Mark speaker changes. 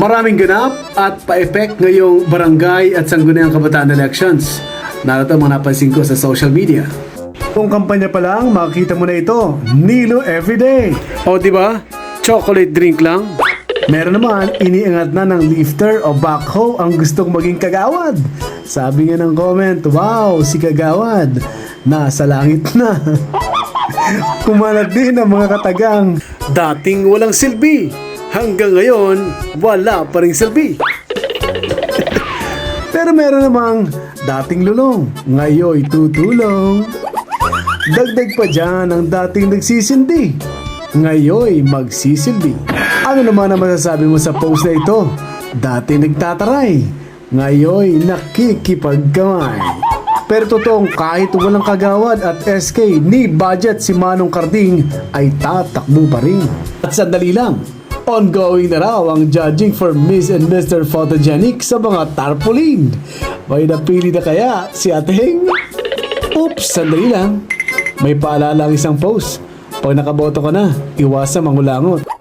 Speaker 1: Maraming ganap at pa-effect ngayong barangay at sangguniang kabataan elections. Narito ang mga napansin ko sa social media. Kung kampanya pa lang, makikita mo na ito. Nilo everyday. O di ba? Chocolate drink lang. Meron naman, iniangat na ng lifter o backhoe ang gustong maging kagawad. Sabi nga ng comment, wow, si kagawad. Nasa langit na. Kumalat din ang mga katagang dating walang silbi. Hanggang ngayon, wala pa rin silbi. Pero meron namang dating lulong, ngayoy tutulong. Dagdag pa dyan ang dating nagsisindi, ngayoy magsisilbi. Ano naman ang masasabi mo sa post na ito? Dati nagtataray, ngayoy nakikipagkamay. Pero totoong kahit walang kagawad at SK ni budget si Manong Carding ay tatakbo pa rin. At sandali lang, ongoing na raw ang judging for Miss and Mr. Photogenic sa mga tarpaulin. May napili na kaya si Ateng? Oops, sandali lang. May paalala ang isang post. Pag nakaboto ka na, iwasa mangulangot.